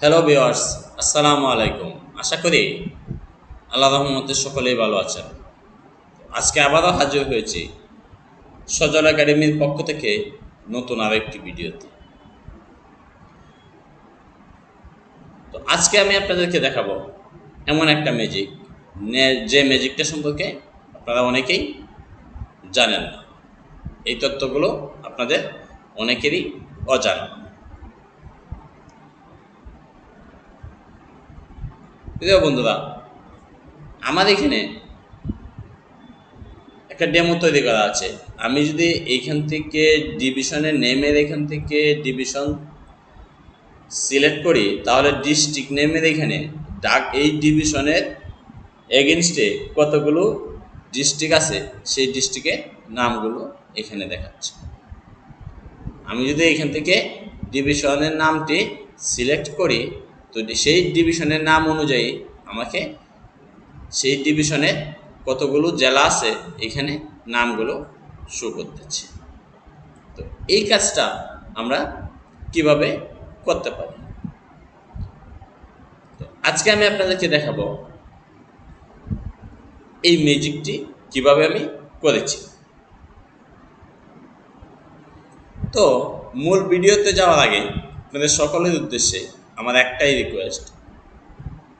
Hello viewers আসসালামু আলাইকুম আশা করি আল্লাহ রহমতের সকলেই ভালো আছেন। আজকে আবারও হাজির হয়েছি সজল একাডেমির পক্ষ থেকে নতুন আরেকটি ভিডিওতে। তো আজকে আমি আপনাদেরকে দেখাবো এমন একটা ম্যাজিক যে ম্যাজিকটা সম্পর্কে আপনারা অনেকেই জানেন না। এই তথ্যগুলো আপনাদের অনেকেরই অজানা। প্রিয় বন্ধুরা, আমার এখানে একটা ডেমো তৈরি করা আছে। আমি যদি এইখান থেকে ডিভিশনের নেমের এখান থেকে ডিভিশন সিলেক্ট করি, তাহলে ডিস্ট্রিক্ট নেমের এখানে ডাক এই ডিভিশনের এগেনস্টে কতগুলো ডিস্ট্রিক্ট আছে, সেই ডিস্ট্রিক্টের নামগুলো এখানে দেখাচ্ছে। আমি যদি এখান থেকে ডিভিশনের নামটি সিলেক্ট করি তো সেই ডিভিশনের নাম অনুযায়ী আমাকে সেই ডিভিশনে কতগুলো জেলা আছে, এখানে নামগুলো শো করতেছে। তো এই কাজটা আমরা কীভাবে করতে পারি? তো আজকে আমি আপনাদেরকে দেখাবো এই ম্যাজিকটি কীভাবে আমি করেছি। তো মূল ভিডিওতে যাওয়ার আগে আপনাদের সকলের উদ্দেশ্যে আমার একটাই রিকোয়েস্ট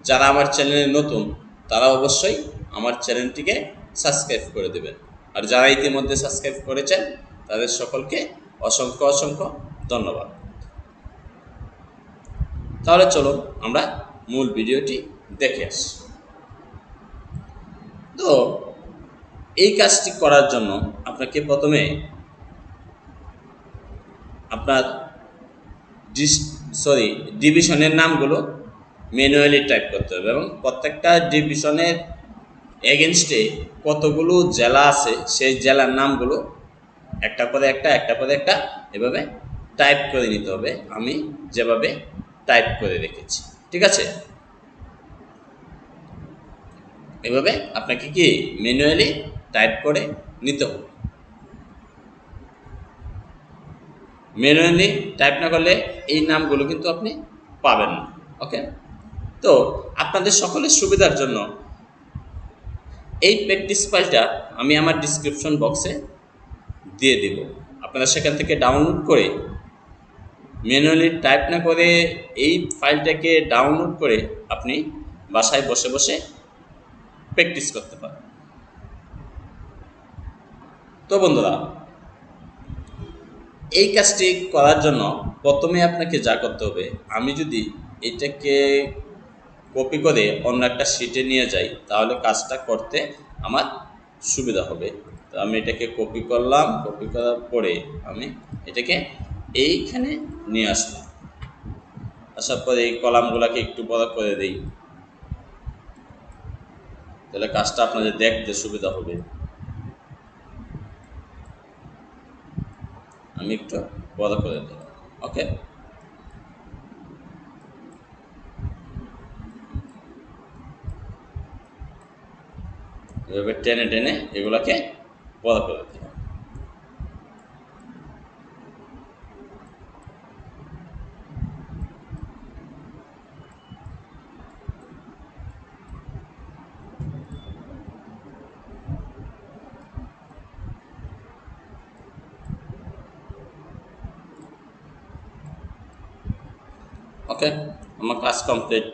যারা আমার চ্যানেলে নতুন, তারা অবশ্যই আমার চ্যানেলটিকে সাবস্ক্রাইব করে দেবেন। আর যারা ইতিমধ্যে সাবস্ক্রাইব করেছেন, তাদের সকলকে অসংখ্য অসংখ্য ধন্যবাদ। তাহলে চলো আমরা মূল ভিডিওটি দেখে আসি। তো, এই কাজটি করার জন্য আপনাকে প্রথমে আপনার ডিস সরি, ডিভিশনের নামগুলো ম্যানুয়ালি টাইপ করতে হবে এবং প্রত্যেকটা ডিভিশনের এগেনস্টে কতগুলো জেলা আছে, সেই জেলার নামগুলো একটা পরে একটা একটা পরে একটা এভাবে টাইপ করে নিতে হবে। আমি যেভাবে টাইপ করে রেখেছি, ঠিক আছে? এভাবে আপনাকে কি ম্যানুয়ালি টাইপ করে নিতে হবে। ম্যানুয়ালি টাইপ না করলে এই নামগুলো কিন্তু আপনি পাবেন না ওকে তো আপনাদের সকলের সুবিধার জন্য এই প্র্যাকটিস ফাইলটা আমি আমার ডিসক্রিপশন বক্সে দিয়ে দেব। আপনারা সেখান থেকে ডাউনলোড করে ম্যানুয়ালি টাইপ না করে এই ফাইলটাকে ডাউনলোড করে আপনি বাসায় বসে বসে প্র্যাকটিস করতে পারেন। তো বন্ধুরা এই কাজটি করার জন্য প্রথমে আপনাকে যা করতে হবে, আমি যদি এটাকে কপি করে অন্য একটা শিটে নিয়ে যাই, তাহলে কাজটা করতে আমার সুবিধা হবে। তো আমি এটাকে কপি করলাম কপি করার পরে আমি এটাকে এইখানে নিয়ে আসলাম। আসার পরে এই কলামগুলোকে একটু বড় করে দিই। তাহলে কাজটা আপনাদের দেখতে সুবিধা হবে। আমি একটু বড় করে দিই ওকে? এভাবে টেনে টেনে এগুলোকে বড় করে দিই। ওকে আমার ক্লাস কমপ্লিট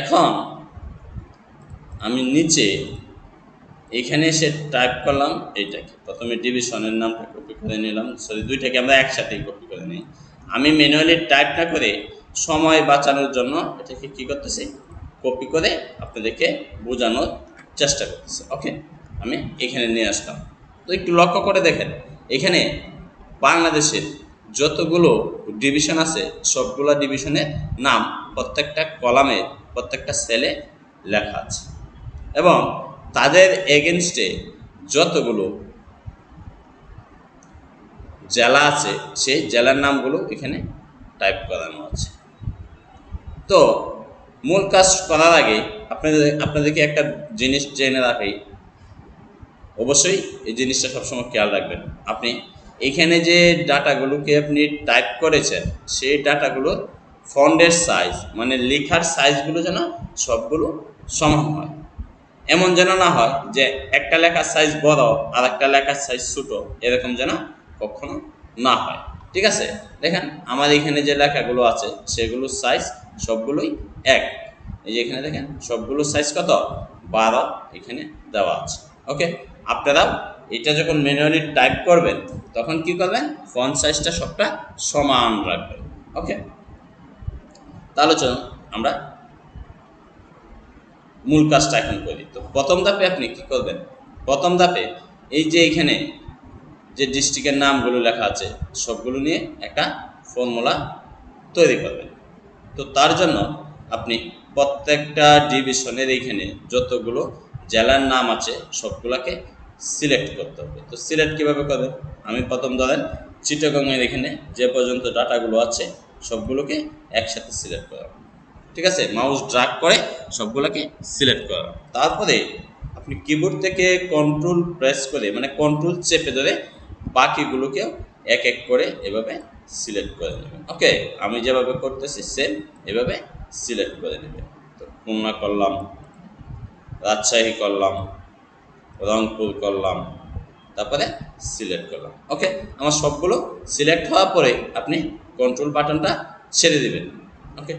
এখন আমি নিচে এখানে এসে টাইপ করলাম এইটাকে। প্রথমে ডিভিশনের নামটা কপি করে নিলাম। সরি দুইটাকে আমরা একসাথেই কপি করে নিই। আমি ম্যানুয়ালি টাইপ না করে সময় বাঁচানোর জন্য এটাকে কী করতেছি? কপি করে আপনাদেরকে বোঝানোর চেষ্টা করতেছি। ওকে আমি এখানে নিয়ে আসলাম। তো একটু লক্ষ্য করে দেখেন। এখানে বাংলাদেশের যতগুলো ডিভিশন আছে, সবগুলো ডিভিশনের নাম প্রত্যেকটা কলামে প্রত্যেকটা সেলে লেখা আছে। এবং তাদের এগেনস্টে যতগুলো জেলা আছে, সেই জেলার নামগুলো এখানে টাইপ করানো আছে। তো মূল কাজ করার আগে আপনাদের, আপনাদেরকে একটা জিনিস জেনে রাখি। অবশ্যই এই জিনিসটা সবসময় খেয়াল রাখবেন। আপনি এখানে যে ডাটাগুলোকে আপনি টাইপ করেছেন, সেই ডাটাগুলো ফন্ডের সাইজ মানে লেখার সাইজগুলো যেন সবগুলো সমান হয়। এমন যেন না হয় যে একটা লেখার সাইজ বড় আর একটা লেখার সাইজ ছোটো, এরকম যেন কখনো না হয়। ঠিক আছে? দেখেন, আমার এখানে যে লেখাগুলো আছে সেগুলোর সাইজ সবগুলোই এক। এই যে এখানে দেখেন সবগুলোর সাইজ কত? বারো এখানে দেওয়া আছে। ওকে আপনারাও এটা যখন ম্যানুয়ালি টাইপ করবেন, তখন কি করবেন? ফন্ট সাইজটা সবটা সমান রাখবেন। ওকে তাহলে চলুন, আমরা মূল কাজটা এখন করি। তো প্রথম ধাপে আপনি কি করবেন? প্রথম ধাপে এই যে এখানে যে ডিস্ট্রিক্টের নামগুলো লেখা আছে, সবগুলো নিয়ে একটা ফর্মুলা তৈরি করবেন। তো তার জন্য আপনি প্রত্যেকটা ডিভিশনের এইখানে যতগুলো জেলার নাম আছে, সবগুলোকে সিলেক্ট করতে হবে। তো সিলেক্ট কীভাবে করবেন আমি প্রথম ধরেন চিটাগংয়ের এখানে যে পর্যন্ত ডাটাগুলো আছে, সবগুলোকে একসাথে সিলেক্ট করা। ঠিক আছে? মাউস ড্রাগ করে সবগুলোকে সিলেক্ট করা। তারপরে আপনি কিবোর্ড থেকে কন্ট্রোল প্রেস করে মানে কন্ট্রোল চেপে ধরে বাকিগুলোকেও এক এক করে এভাবে সিলেক্ট করে নেবেন। ওকে আমি যেভাবে করতেছি সেম এভাবে সিলেক্ট করে নেবেন। তো খুলনা করলাম, রাজশাহী করলাম রংপুর করলাম, তারপরে সিলেক্ট করলাম। ওকে আমার সবগুলো সিলেক্ট হওয়ার পরে আপনি কন্ট্রোল বাটনটা ছেড়ে দেবেন। ওকে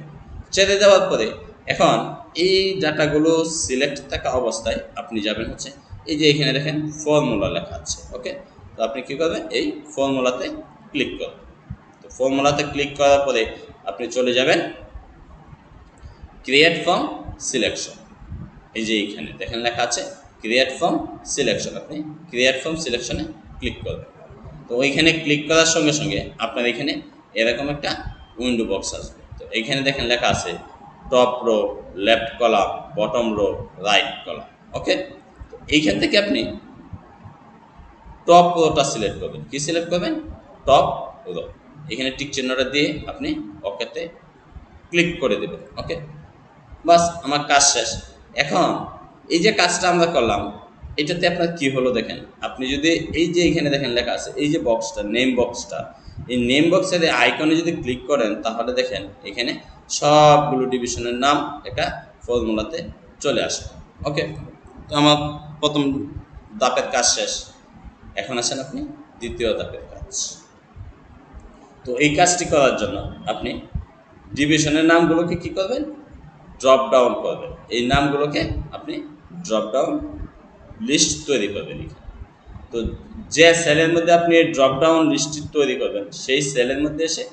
ছেড়ে দেওয়ার পরে এখন এই ডাটাগুলো সিলেক্ট থাকা অবস্থায় আপনি যাবেন হচ্ছে এই যে এখানে দেখেন ফর্মুলা লেখা আছে। ওকে তো আপনি কী করবেন? এই ফর্মুলাতে ক্লিক করবেন। তো ফর্মুলাতে ক্লিক করার পরে আপনি চলে যাবেন ক্রিয়েট ফর্ম সিলেকশন এই যে এইখানে, দেখেন লেখা আছে ক্রিয়েট ফর্ম সিলেকশন আপনি ক্রিয়েট ফর্ম সিলেকশনে ক্লিক করবেন। তো ওইখানে ক্লিক করার সঙ্গে সঙ্গে আপনার এখানে এরকম একটা উইন্ডো বক্স আসবে। তো এইখানে দেখেন লেখা আছে top row left column bottom row right column okay তো এইখান থেকে আপনি টপ রোটা সিলেক্ট করবেন। কি সিলেক্ট করবেন? টপ রো এখানে টিক চিহ্নটা দিয়ে আপনি ওকেতে ক্লিক করে দেবেন ওকে বাস, আমার কাজ শেষ। এখন এই যে কাজটা আমরা করলাম, এটাতে আপনার কি হলো দেখেন? আপনি যদি এই যে এখানে দেখেন লেখা আছে, এই যে বক্সটা নেম বক্সটা এই নেম বক্সের আইকনে যদি ক্লিক করেন, তাহলে দেখেন এখানে সবগুলো ডিভিশনের নাম একটা ফর্মুলাতে চলে আসবে। ওকে তো আমার প্রথম দাপের কাজ শেষ। এখন আসেন আপনি দ্বিতীয় দাপের কাজ। তো এই কাজটি করার জন্য আপনি ডিভিশনের নামগুলোকে কি করবেন? ড্রপ ডাউন করবেন এই নামগুলোকে আপনি ড্রপ ডাউন লিস্ট তৈরি করবেন এখানে। তো যে সেলের মধ্যে আপনি ড্রপ ডাউন লিস্ট তৈরি করবেন, সেই সেলের মধ্যে এসে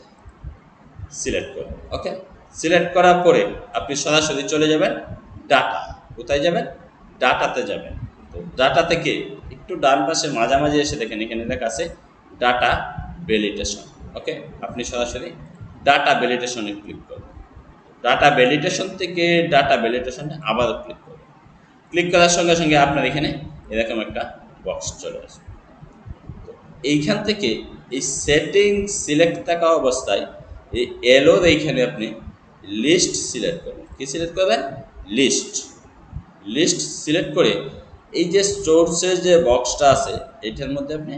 সিলেক্ট করবেন। ওকে সিলেক্ট করার পরে আপনি সরাসরি চলে যাবেন ডাটা কোথায় যাবেন? ডাটাতে যাবেন। তো ডাটা থেকে একটু ডান পাশে মাঝামাঝি এসে দেখেন, এখানে লেখা আছে ডাটা ভ্যালিডেশন ওকে আপনি সরাসরি ডাটা ভ্যালিডেশনে ক্লিক করবেন। ডাটা ভ্যালিডেশন থেকে ডাটা ভ্যালিডেশনে আবার ক্লিক করবেন ক্লিক করার সঙ্গে সঙ্গে আপনার এখানে এরকম একটা বক্স চলে আসবে। তো এইখান থেকে এই সেটিং সিলেক্ট থাকা অবস্থায় এই এলোর এইখানে আপনি লিস্ট সিলেক্ট করবেন। কি সিলেক্ট করবেন? লিস্ট লিস্ট সিলেক্ট করে এই যে স্টোরসের যে বক্সটা আছে, এটার মধ্যে আপনি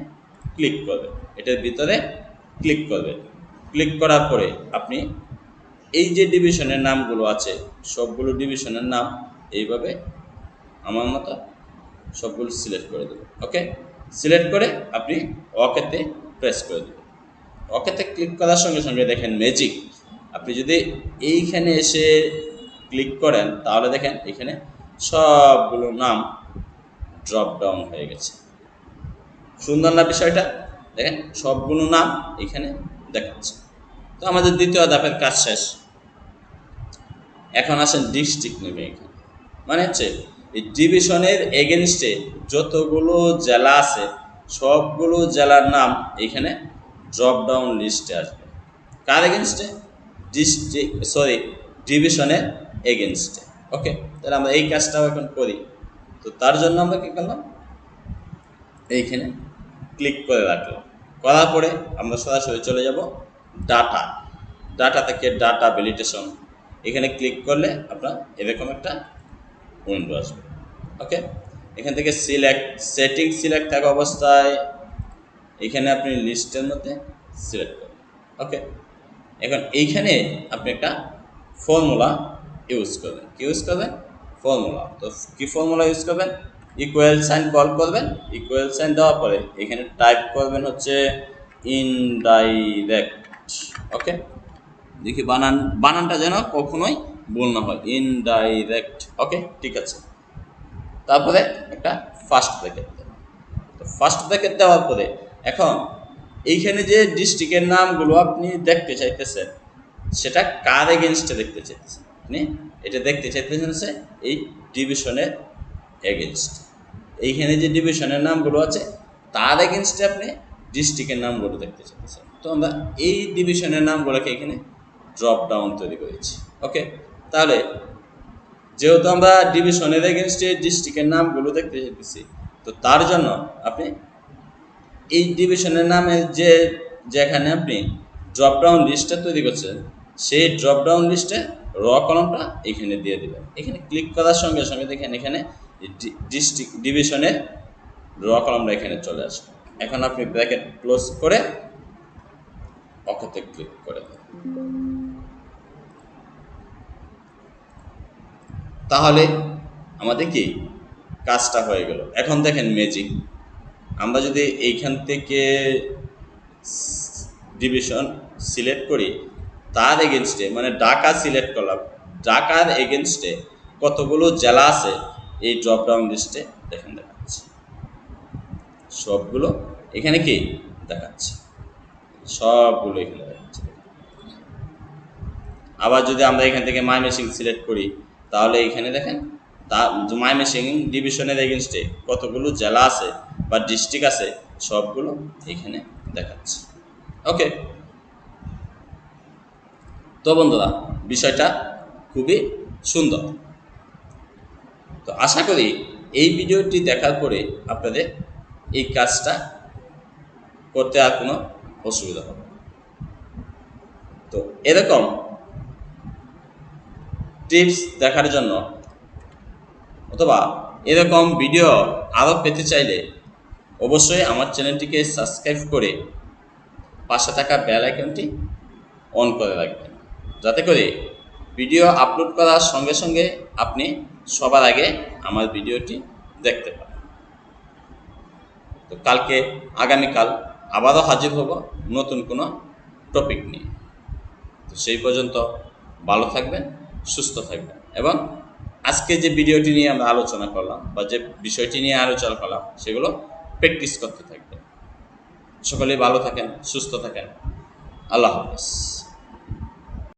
ক্লিক করবেন। এটার ভিতরে ক্লিক করবেন। ক্লিক করার পরে আপনি এই যে ডিভিশনের নামগুলো আছে, সবগুলো ডিভিশনের নাম এইভাবে আমার মতো সবগুলো সিলেক্ট করে দেবেন ওকে সিলেক্ট করে আপনি ওকেতে প্রেস করে দেবেন। ওকেতে ক্লিক করার সঙ্গে সঙ্গে দেখেন ম্যাজিক আপনি যদি এইখানে এসে ক্লিক করেন, তাহলে দেখেন এখানে সবগুলো নাম ড্রপ ডাউন হয়ে গেছে। সুন্দর না বিষয়টা? দেখেন সবগুলো নাম এখানে দেখাচ্ছে। তো আমাদের দ্বিতীয় ধাপের কাজ শেষ। এখন আসেন ডিস্ট্রিক্ট নেবে এখানে। মানে হচ্ছে, এই ডিভিশনের এগেনস্টে যতগুলো জেলা আছে, সবগুলো জেলার নাম এখানে ড্রপ ডাউন লিস্টে আসবে। কার এগেনস্টে ডিস্ট্রিক্ট সরি ডিভিশনের এগেনস্টে ওকে তাহলে আমরা এই কাজটাও এখন করি। তো তার জন্য আমরা কী করলাম? এইখানে ক্লিক করে রাখলাম। করার পরে আমরা সরাসরি চলে যাব ডাটা ডাটা থেকে ডাটা ভ্যালিডেশন এখানে ক্লিক করলে আপনার এরকম একটা উইন্ডো আসবে। ওকে এখান থেকে সিলেক্ট সেটিং সিলেক্ট থাকা অবস্থায় এখানে আপনি লিস্টের মধ্যে সিলেক্ট করবেন ওকে এখন এইখানে আপনি একটা ফর্মুলা ইউজ করবেন। কি ইউজ করবেন? ফর্মুলা তো কী ফর্মুলা ইউজ করবেন? ইকুয়াল সাইন কল করবেন। ইকুয়াল সাইন দেওয়ার পরে এখানে টাইপ করবেন হচ্ছে ইনডাইরেক্ট ওকে দেখি বানান, বানানটা যেন কখনোই ভুল না হয়। ইনডাইরেক্ট ওকে ঠিক আছে। তারপরে একটা ফার্স্ট ব্র্যাকেট তো ফার্স্ট ব্র্যাকেট দেওয়ার পরে এখন এইখানে যে ডিস্ট্রিক্টের নামগুলো আপনি দেখতে চাইতেছেন, সেটা কার এগেনস্টে দেখতে চাইতেছেন? আপনি এটা দেখতে চাইতেছেন সে এই ডিভিশনের এগেনস্ট এইখানে যে ডিভিশনের নামগুলো আছে, তার এগেনস্টে আপনি ডিস্ট্রিক্টের নামগুলো দেখতে চাইতেছেন। তো আমরা এই ডিভিশনের নামগুলোকে এখানে ড্রপ ডাউন তৈরি করেছি। ওকে তাহলে, যেহেতু আমরা ডিভিশনের এগেনস্টে ডিস্ট্রিক্টের নামগুলো দেখতে চাইতেছি, তো তার জন্য আপনি এই ডিভিশনের নামে যে, যেখানে আপনি ড্রপ ডাউন লিস্টটা তৈরি করছেন, সেই ড্রপ ডাউন লিস্টে র কলমটা এখানে দিয়ে দিবেন। এখানে ক্লিক করার সঙ্গে সঙ্গে দেখেন এখানে ডিস্ট্রিক্ট ডিভিশনের র কলমটা এখানে চলে আসবে এখন আপনি ব্র্যাকেট ক্লোজ করে অকতে ক্লিক করে দেন। তাহলে আমাদের কি? কাজটা হয়ে গেল। এখন দেখেন ম্যাজিক আমরা যদি এইখান থেকে ডিভিশন সিলেক্ট করি, তার এগেনস্টে মানে ঢাকা সিলেক্ট করলাম ঢাকার এগেনস্টে কতগুলো জেলা আছে, এই ড্রপ ডাউন লিস্টে দেখেন দেখাচ্ছে। সবগুলো এখানে কি? দেখাচ্ছে। সবগুলো এখানে দেখাচ্ছে। আবার যদি আমরা এখান থেকে মাই মেশিন সিলেক্ট করি তাহলে এখানে দেখেন, তা মাই মেশিন ডিভিশনের এগেনস্টে কতগুলো জেলা আছে বা ডিস্ট্রিক্ট আছে, সবগুলো এখানে দেখাচ্ছে। ওকে তো বন্ধুরা, বিষয়টা খুবই সুন্দর। তো আশা করি এই ভিডিওটি দেখার পরে আপনাদের এই কাজটা করতে আর কোনো অসুবিধা হবে। তো এরকম টিপস দেখার জন্য। অথবা এরকম ভিডিও আরও পেতে চাইলে অবশ্যই আমার চ্যানেলটিকে সাবস্ক্রাইব করে পাশে থাকা বেল আইকনটি অন করে রাখবেন। যাতে করে ভিডিও আপলোড করার সঙ্গে সঙ্গে আপনি সবার আগে আমার ভিডিওটি দেখতে পান তো কালকে, আগামীকাল আবারও হাজির হব নতুন কোনো টপিক নিয়ে। তো সেই পর্যন্ত ভালো থাকবেন। সুস্থ থাকবে। এবং আজকে যে ভিডিওটি নিয়ে আমরা আলোচনা করলাম বা যে বিষয়টি নিয়ে আলোচনা করলাম, সেগুলো প্র্যাকটিস করতে থাকবে। সকলেই ভালো থাকেন, সুস্থ থাকেন। আল্লাহ হাফেজ।